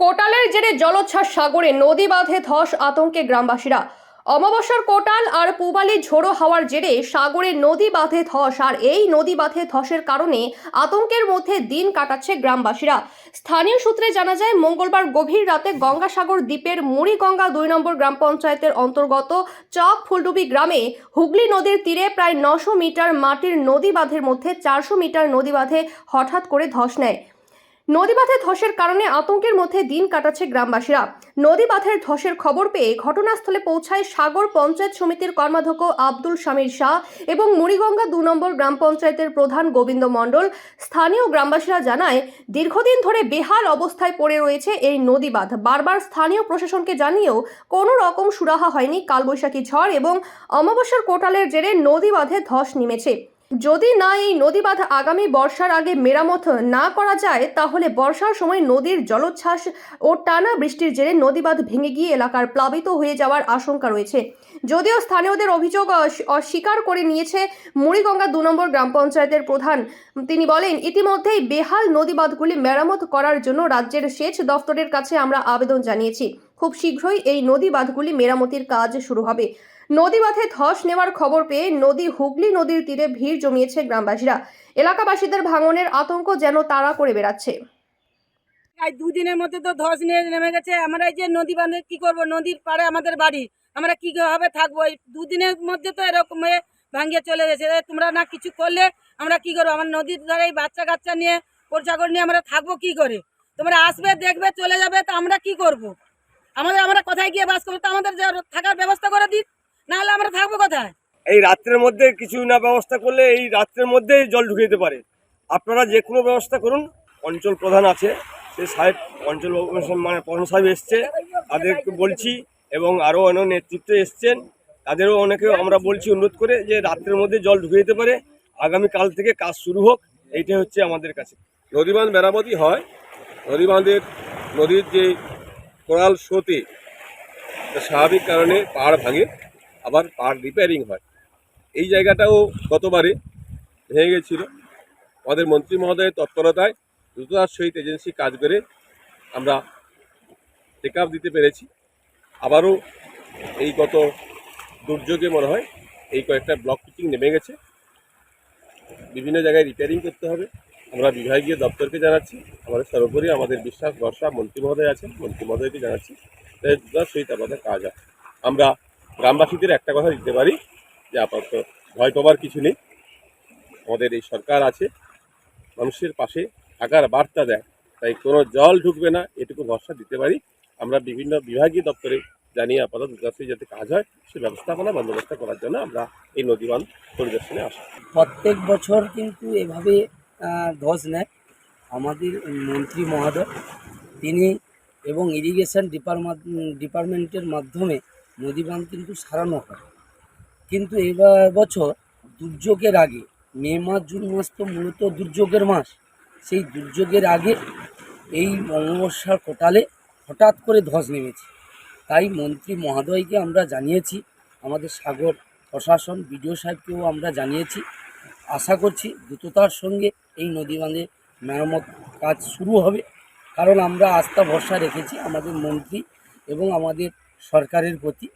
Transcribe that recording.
কোটালের জেরে জলোচ্ছ্বাস সাগরে নদী বাঁধে ধস আতঙ্কে গ্রামবাসীরা। অমাবস্যার কোটাল আর পূবালি ঝোড়ো হাওয়ার জেরে সাগরে নদী বাঁধে ধস, আর এই নদী বাঁধে ধসের কারণে আতঙ্কের মধ্যে দিন কাটাচ্ছে গ্রামবাসীরা। স্থানীয় সূত্রে জানা যায়, মঙ্গলবার গভীর রাতে গঙ্গাসাগর দ্বীপের মুড়িগঙ্গা দুই নম্বর গ্রাম পঞ্চায়েতের অন্তর্গত চক ফুলডুবি গ্রামে হুগলি নদীর তীরে প্রায় নশো মিটার মাটির নদী বাঁধের মধ্যে চারশো মিটার নদী বাঁধে হঠাৎ করে ধস নেয়। নদীবাঁধে ধসের কারণে আতঙ্কের মধ্যে দিন কাটাচ্ছে গ্রামবাসীরা। নদীবাঁধের ধসের খবর পেয়ে ঘটনাস্থলে পৌঁছায় সাগর পঞ্চায়েত সমিতির কর্মাধ্যক্ষ আব্দুল শামীর শাহ এবং মুড়িগঙ্গা দু নম্বর গ্রাম পঞ্চায়েতের প্রধান গোবিন্দ মণ্ডল। স্থানীয় গ্রামবাসীরা জানায়, দীর্ঘদিন ধরে বেহাল অবস্থায় পড়ে রয়েছে এই নদীবাঁধ। বারবার স্থানীয় প্রশাসনকে জানিয়েও কোনো রকম সুরাহা হয়নি কালবৈশাখী ঝড় এবং অমাবস্যার কোটালের জেরে নদীবাঁধে ধস নেমেছে। যদি না এই নদী বাঁধ আগামী বর্ষার আগে মেরামত না করা যায়, তাহলে বর্ষার সময় নদীর জলোচ্ছ্বাস ও টানা বৃষ্টির জেরে নদী বাঁধ ভেঙে গিয়ে এলাকার প্লাবিত হয়ে যাওয়ার আশঙ্কা রয়েছে। যদিও স্থানীয়দের অভিযোগ অস্বীকার করে নিয়েছে মুড়িগঙ্গা দু নম্বর গ্রাম পঞ্চায়েতের প্রধান। তিনি বলেন, ইতিমধ্যেই বেহাল নদী বাঁধগুলি মেরামত করার জন্য রাজ্যের সেচ দফতরের কাছে আমরা আবেদন জানিয়েছি। খুব শীঘ্রই এই নদী বাঁধগুলি মেরামতির কাজ শুরু হবে। নদী বাঁধে ধস নেওয়ার খবর পেয়ে নদী হুগলি নদীর তীরে ভিড় জমিয়েছে গ্রামবাসীরা। এলাকাবাসীদের ভাঙনের আতঙ্ক যেন তাড়া করে বেড়াচ্ছে। আজ দুদিনের মধ্যে তো ধস নিয়ে নেমে গেছে। আমরা এই যে নদী বাঁধে কি করব? নদীর পাড়ে আমাদের বাড়ি। আমরা কীভাবে থাকব? এই দুদিনের মধ্যে তো এরকম ভাঙিয়ে চলে গেছে। তোমরা না কিছু করলে আমরা কি করব? আমার নদীর ধারে এই বাচ্চা কাচ্চা নিয়ে পোরছাগর নিয়ে আমরা থাকব কি করে? তোমরা আসবে, দেখবে, চলে যাবে, তো আমরা কি করব। আমাদের, আমরা কোথায় গিয়ে বাস করব? তো আমাদের থাকার ব্যবস্থা করে দিন নাহলে আমরা থাকব কোথায়? এই রাত্রের মধ্যে কিছু না ব্যবস্থা করলে এই রাত্রের মধ্যেই জল ঢুকে যেতে পারে। আপনারা যে কোনো ব্যবস্থা করুন। অঞ্চল প্রধান আছে। সে সাহেব অঞ্চল মানে প্রধান সাহেব এসছে। তাদেরকে বলছি এবং আরও অন্য নেতৃত্বে এসছেন। তাদেরও অনেকে আমরা বলছি অনুরোধ করে যে রাত্রের মধ্যে জল ঢুকে যেতে পারে। আগামী কাল থেকে কাজ শুরু হোক এইটাই হচ্ছে আমাদের কাছে। নদী বাঁধ মেরামতি হয়। নদী বাঁধের নদীর যে কোরাল স্রোতে স্বাভাবিক কারণে পাহাড় ভাঙে। আবার পার রিপেয়ারিং হয়। এই জায়গাটাও গতবারে ভেঙে গেছিল। আমাদের মন্ত্রী মহোদয়ের তৎপরতায় দ্রুততার সহিত এজেন্সি কাজ করে আমরা টেক দিতে পেরেছি। আবারও এই গত দুর্যোগে মনে হয় এই কয়েকটা ব্লক পিচিং নেমে গেছে। বিভিন্ন জায়গায় রিপেয়ারিং করতে হবে। আমরা বিভাগীয় দপ্তরকে জানাচ্ছি। আমাদের সর্বোপরি আমাদের বিশ্বাস, ভরসা মন্ত্রী মহোদয় আছেন। মন্ত্রী মহোদয়কে জানাচ্ছি। তাই দ্রুতার সহিত আমাদের কাজ হয় আমরা গ্রামবাসীদের একটা কথা দিতে পারি যে আপাতত ভয় পাবার কিছু নেই। আমাদের এই সরকার আছে, মানুষের পাশে থাকার বার্তা দেয়, তাই কোনো জল ঢুকবে না, এটুকু ভরসা দিতে পারি। আমরা বিভিন্ন বিভাগীয় দপ্তরে জানিয়ে আপাতত সহিত যাতে কাজ হয়, সে ব্যবস্থাপনা বন্দোবস্ত করার জন্য আমরা এই নদীবান পরিদর্শনে আসি। প্রত্যেক বছর কিন্তু এভাবে ধস নেয়। আমাদের মন্ত্রী মহোদয়, তিনি এবং ইরিগেশন ডিপার্টমেন্ট ডিপার্টমেন্টের মাধ্যমে নদীবাঁধ কিন্তু সারানো হয়। কিন্তু এবার বছর দুর্যোগের আগে, মে মাস, জুন মাস তো মূলত দুর্যোগের মাস। সেই দুর্যোগের আগে এই অমাবস্যার কোটালে হঠাৎ করে ধস নেমেছে। তাই মন্ত্রী মহোদয়কে আমরা জানিয়েছি, আমাদের সাগর প্রশাসন, বিডিও সাহেবকেও আমরা জানিয়েছি। আশা করছি দ্রুততার সঙ্গে এই নদী বাঁধে মেরামত কাজ শুরু হবে। কারণ আমরা আস্থা ভরসা রেখেছি আমাদের মন্ত্রী এবং আমাদের সরকারের প্রতি